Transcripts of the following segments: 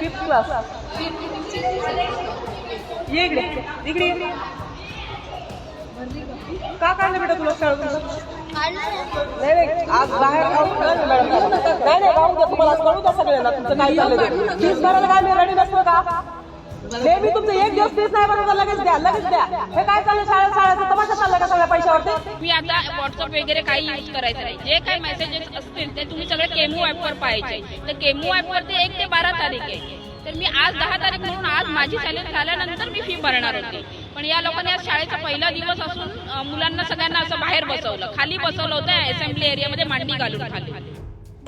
Fifth class ये इकडे इकडे का काढलं बेटा तुला शाळेतून नाही नाही आज बाहेर मॅडम. नाही नाही राहू द्या तुम्हाला कळू द्या सगळ्यांना. तुमचं काय चाललंय. फीस भरायला काय मी रेडी नसतो का? नेहमी तुमचं एक दिवस फीस नाही बरोबर लगेच द्या लगेच द्या. हे काय चाललं शाळा शाळेचा तमाशा चालला का सगळ्या पैशावरती? मी आता व्हॉट्सअप वगैरे काही यूज करायचं नाही. जे काही मेसेजेस असतील ते तुम्ही सगळे केमू ऍपवर पाहायचे. तर केमू ऍपवरती एक ते बारा तारीख आहे. तर मी आज दहा तारीख म्हणून आज माझी सॅलरी झाल्यानंतर मी फी भरणार होती. पण या लोकांनी आज शाळेचा पहिला दिवस असून मुलांना सगळ्यांना असं बाहेर बसवलं. खाली बसवलं होतं असेंब्ली एरियामध्ये मांडी घालून खाली.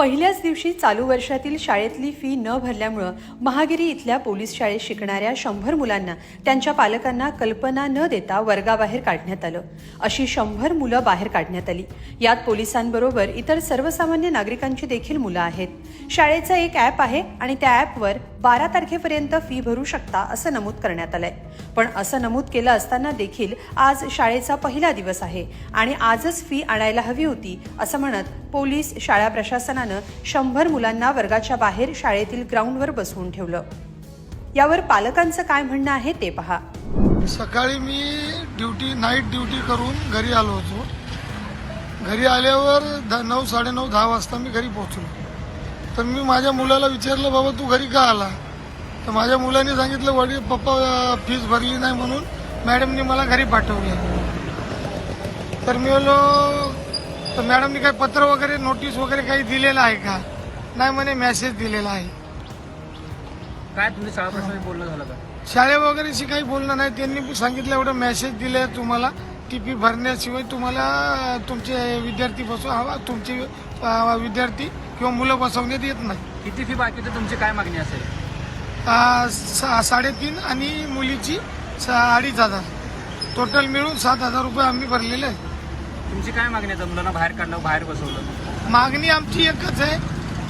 पहिल्याच दिवशी चालू वर्षातील शाळेतली फी न भरल्यामुळं महागिरी इथल्या पोलीस शाळेत शिकणाऱ्या शंभर मुलांना त्यांच्या पालकांना कल्पना न देता वर्गाबाहेर काढण्यात आलं. अशी शंभर मुलं बाहेर काढण्यात आली. यात पोलिसांबरोबर इतर सर्वसामान्य नागरिकांची देखील मुलं आहेत. शाळेचं एक ॲप आहे आणि त्या ॲपवर बारा तारखेपर्यंत फी भरू शकता असं नमूद करण्यात आलंय. पण असं नमूद केलं असताना देखील आज शाळेचा पहिला दिवस आहे आणि आजच फी आणायला हवी होती असं म्हणत पोलीस शाळा प्रशासनानं शंभर मुलांना वर्गाच्या बाहेर शाळेतील ग्राउंडवर बसवून ठेवलं. यावर पालकांचं काय म्हणणं आहे ते पहा. सकाळी मी ड्युटी नाईट ड्युटी करून घरी आलो होतो. घरी आल्यावर द नऊ साडेनऊ दहा वाजता मी घरी पोहोचलो. तर मी माझ्या मुलाला विचारलं बाबा तू घरी का आला? तर माझ्या मुलाने सांगितलं वडील पप्पा फीज भरली नाही म्हणून मॅडमनी मला घरी पाठवलं. तर मी तर मॅडमनी काही पत्र वगैरे नोटीस वगैरे काही दिलेलं आहे का? नाही म्हणे मेसेज दिलेला आहे. काय तुम्ही शाळा प्रशासनाशी बोलणं झालं का? शाळे वगैरेशी काही बोलणं नाही. त्यांनी सांगितलं एवढं मेसेज दिले तुम्हाला. टी पी भरण्याशिवाय तुम्हाला तुमचे विद्यार्थी बसव हवा तुमचे अं, विद्यार्थी किंवा मुलं बसवण्यात येत नाही. किती फी बाकी होती? तुमची काय मागणी असेल? सा- साडेतीन आणि मुलीची सा- अडीच हजार. टोटल मिळून सात हजार रुपये आम्ही भरलेले आहे तुमची काय मागणी आहे? मुलांना बाहेर काढलं बाहेर बसवलं? मागणी आमची एकच आहे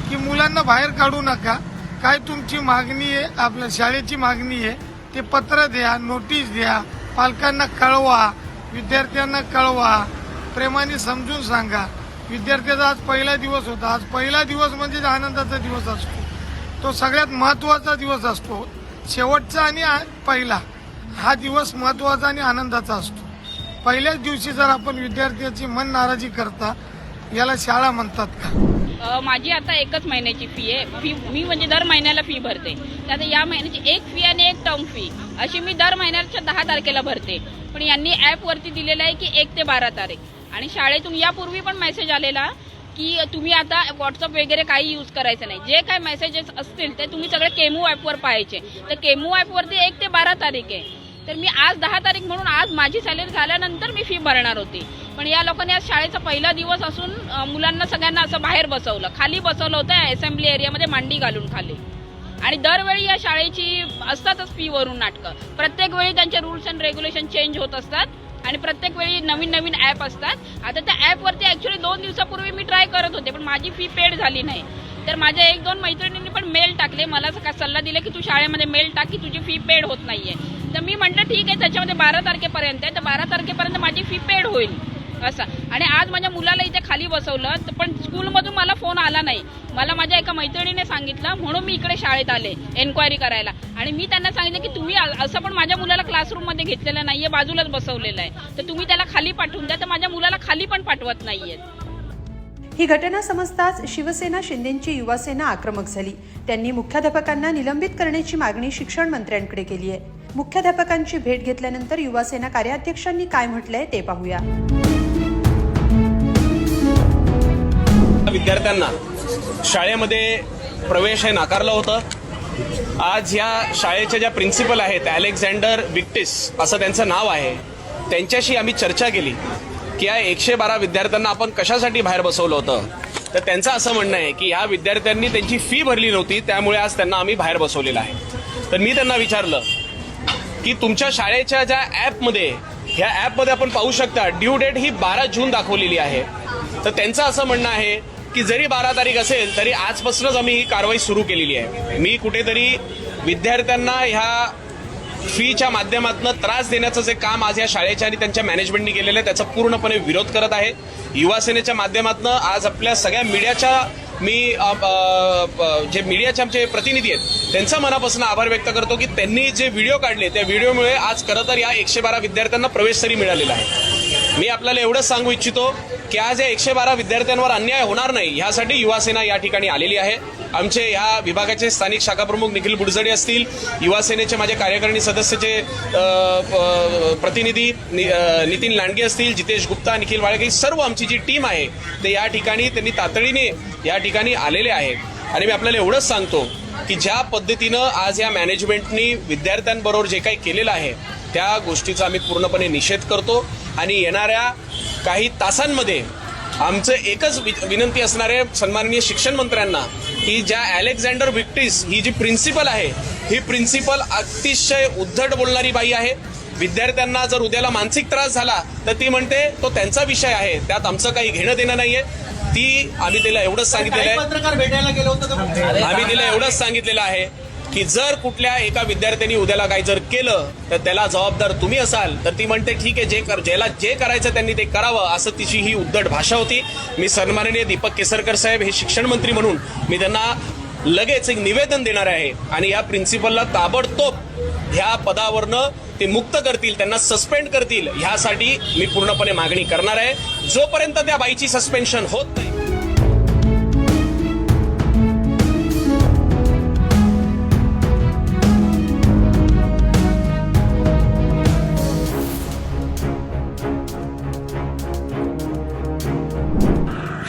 की मुलांना बाहेर काढू नका. काय तुमची मागणी आहे? आपल्या शाळेची मागणी आहे. ते पत्र द्या नोटीस द्या. पालकांना कळवा. विद्यार्थ्यांना कळवा. प्रेमाने समजून सांगा. विद्यार्थ्याचा आज पहिला दिवस होता. आज पहिला दिवस म्हणजे आनंदाचा दिवस असतो. तो सगळ्यात महत्त्वाचा दिवस असतो. शेवटचा आणि आ- पहिला. हा दिवस महत्त्वाचा आणि आनंदाचा असतो. पहिल्याच दिवशी जर आपण विद्यार्थ्याची मन नाराजी करता याला शाळा म्हणतात का? माझी आता एकच महिन्याची फी आहे. फी मी म्हणजे दर महिन्याला फी भरते. तर आता या महिन्याची एक फी आणि एक टर्म फी अशी मी दर महिन्याच्या दहा तारखेला भरते. पण यांनी ॲपवरती दिलेलं आहे की एक ते बारा तारीख. आणि शाळेतून यापूर्वी पण मेसेज आलेला की तुम्ही आता व्हॉट्सअप वगैरे काही यूज करायचं नाही. जे काही मेसेजेस असतील ते तुम्ही सगळे केमू ॲपवर पाहायचे. तर केमू ॲपवरती एक ते बारा तारीख आहे. तर मी आज दहा तारीख म्हणून आज माझी सॅलरी झाल्यानंतर मी फी भरणार होती. पण या लोकांनी आज शाळेचा पहिला दिवस असून मुलांना सगळ्यांना असं बाहेर बसवलं. खाली बसवलं होतं असेंब्ली एरियामध्ये मांडी घालून खाली. आणि दरवेळी या शाळेची असतातच फी वरून नाटकं. प्रत्येक वेळी त्यांचे रूल्स अँड रेग्युलेशन चेंज होत असतात आणि प्रत्येक वेळी नवीन नवीन ॲप असतात. आता त्या ॲपवरती ॲक्च्युली दोन दिवसापूर्वी मी ट्राय करत होते पण माझी फी पेड झाली नाही. तर माझ्या एक दोन मैत्रिणींनी पण मेल टाकले. मला का सल्ला दिला की तू शाळेमध्ये मेल टाक की तुझी फी पेड होत नाहीये. तर मी म्हटलं ठीक आहे त्याच्यामध्ये बारा तारखेपर्यंत आहे. तर बारा तारखेपर्यंत माझी फी पेड होईल. असं. आणि आज माझ्या मुलाला इथे खाली बसवलं तर पण स्कूलमधून मला फोन आला नाही. मला माझ्या एका मैत्रिणीने सांगितलं म्हणून मी इकडे शाळेत आले एन्क्वायरी करायला. आणि मी त्यांना सांगितलं की तुम्ही असं पण माझ्या मुलाला क्लासरूममध्ये घेतलेलं नाहीये बाजूलाच बसवलेलं आहे. तर तुम्ही त्याला खाली पाठवून द्या. तर माझ्या मुलाला खाली पण पाठवत नाहीयेत. ही घटना समजताच शिवसेना शिंदेची युवासेना आक्रमक झाली. त्यांनी मुख्याध्यापकांना निलंबित करण्याची मागणी शिक्षण मंत्र्यांकडे केली आहे. मुख्याध्यापकांची भेट घेतल्यानंतर युवासेना कार्याध्यक्षांनी काय म्हटलंय ते पाहूया. विद्यार्थ्यांना शाळेमध्ये प्रवेश हे नाकारलं होतं. आज या शाळेच्या ज्या प्रिन्सिपल आहेत अलेक्झांडर विक्टिस असं त्यांचं नाव आहे त्यांच्याशी आम्ही चर्चा केली की या एकशे बारा विद्यार्थ्यांना आपण कशासाठी बाहेर बसवलं होतं. तर त्यांचं असं म्हणणं आहे की ह्या विद्यार्थ्यांनी त्यांची फी भरली नव्हती त्यामुळे आज त्यांना आम्ही बाहेर बसवलेलं आहे. तर मी त्यांना विचारलं की तुमच्या शाळेच्या ज्या ॲपमध्ये ह्या ॲपमध्ये आपण पाहू शकता ड्यू डेट ही बारा जून दाखवलेली आहे. तर त्यांचं असं म्हणणं आहे की जरी बारा तारीख असेल तरी आजपासूनच आम्ही ही कारवाई सुरू केलेली आहे. मी कुठेतरी विद्यार्थ्यांना ह्या फीच्या माध्यमातून त्रास देण्याचं जे काम आज या शाळेच्या आणि त्यांच्या मॅनेजमेंटनी केलेलं आहे त्याचा पूर्णपणे विरोध करत आहे. युवासेनेच्या माध्यमातून आज आपल्या सगळ्या मीडियाच्या मी जे मीडियाचे आमचे प्रतिनिधी आहेत त्यांचा मनापासून आभार व्यक्त करतो की त्यांनी जे व्हिडिओ काढले त्या व्हिडिओमुळे आज खरं तर या एकशे बारा विद्यार्थ्यांना प्रवेश तरी मिळालेला आहे. मी आपल्याला एवढंच सांगू इच्छितो की आज या एकशे बारा विद्यार्थ्यांवर अन्याय होणार नाही ह्यासाठी युवासेना या ठिकाणी आलेली आहे. आमचे या विभागाचे स्थानिक शाखाप्रमुख निखिल बुडजडे असतील युवासेनेचे माझे कार्यकारिणी सदस्याचे प- प्रतिनिधी नि- नितीन लांडगे असतील जितेश गुप्ता निखिल वाळके सर्व आमची जी टीम आहे ते या ठिकाणी त्यांनी तातडीने या ठिकाणी आलेले आहेत. आणि मी आपल्याला एवढंच सांगतो की ज्या पद्धतीनं आज या मॅनेजमेंटनी विद्यार्थ्यांबरोबर जे काही केलेलं आहे त्या गोष्टीचा आम्ही पूर्णपणे निषेध करतो आणि येणाऱ्या काही तासांमध्ये आमचं एकच विनंती असणार सन्माननीय शिक्षण मंत्र्यांना की ज्या अलेक्झांडर विक्टिस ही जी प्रिन्सिपल आहे ही प्रिन्सिपल अतिशय उद्धट बोलणारी बाई आहे. विद्यार्थ्यांना जर उद्याला मानसिक त्रास झाला तर ती म्हणते तो त्यांचा विषय आहे. त्यात आमचं काही घेणं देणं नाहीये. ती आम्ही तिला एवढंच सांगितलेलं आहे. पत्रकार भेटायला गेलो होतो आम्ही तिला एवढंच सांगितलेलं आहे. की जर कुठल्या एका विद्यार्थ्यांनी उद्याला काही जर केलं तर त्याला जबाबदार तुम्ही असाल तर ती म्हणते ठीक आहे जे कर ज्याला जे करायचं त्यांनी ते करावं असं तिची ही उद्धट भाषा होती. मी सन्माननीय दीपक केसरकर साहेब हे शिक्षण मंत्री म्हणून मी त्यांना लगेच एक निवेदन देणार आहे. आणि या प्रिन्सिपलला ताबडतोब ह्या पदावरनं ते मुक्त करतील त्यांना सस्पेंड करतील ह्यासाठी मी पूर्णपणे मागणी करणार आहे. जोपर्यंत त्या बाईची सस्पेन्शन होत नाही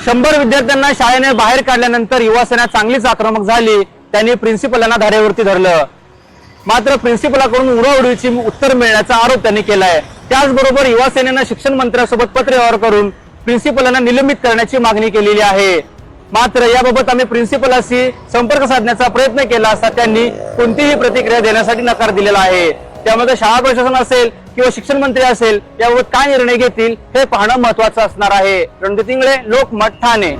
शंभर विद्यार्थ्यांना शाळेने बाहेर काढल्यानंतर युवासेना चांगलीच आक्रमक झाली. त्यांनी प्रिन्सिपलांना धारेवरती धरलं. मात्र प्रिन्सिपलाकडून उडवडीची उत्तर मिळण्याचा आरोप त्यांनी केलाय. त्याचबरोबर युवासेनेनं शिक्षण मंत्र्यासोबत पत्रव्यवहार करून प्रिन्सिपलांना निलंबित करण्याची मागणी केलेली आहे. मात्र याबाबत आम्ही प्रिन्सिपलाशी संपर्क साधण्याचा प्रयत्न केला असता त्यांनी कोणतीही प्रतिक्रिया देण्यासाठी नकार दिलेला आहे. त्यामध्ये शाळा प्रशासन असेल किंवा शिक्षण मंत्री असेल याबाबत काय निर्णय घेतील हे पाहणं महत्वाचं असणार आहे. रणजित इंगळे लोकमत ठाणे.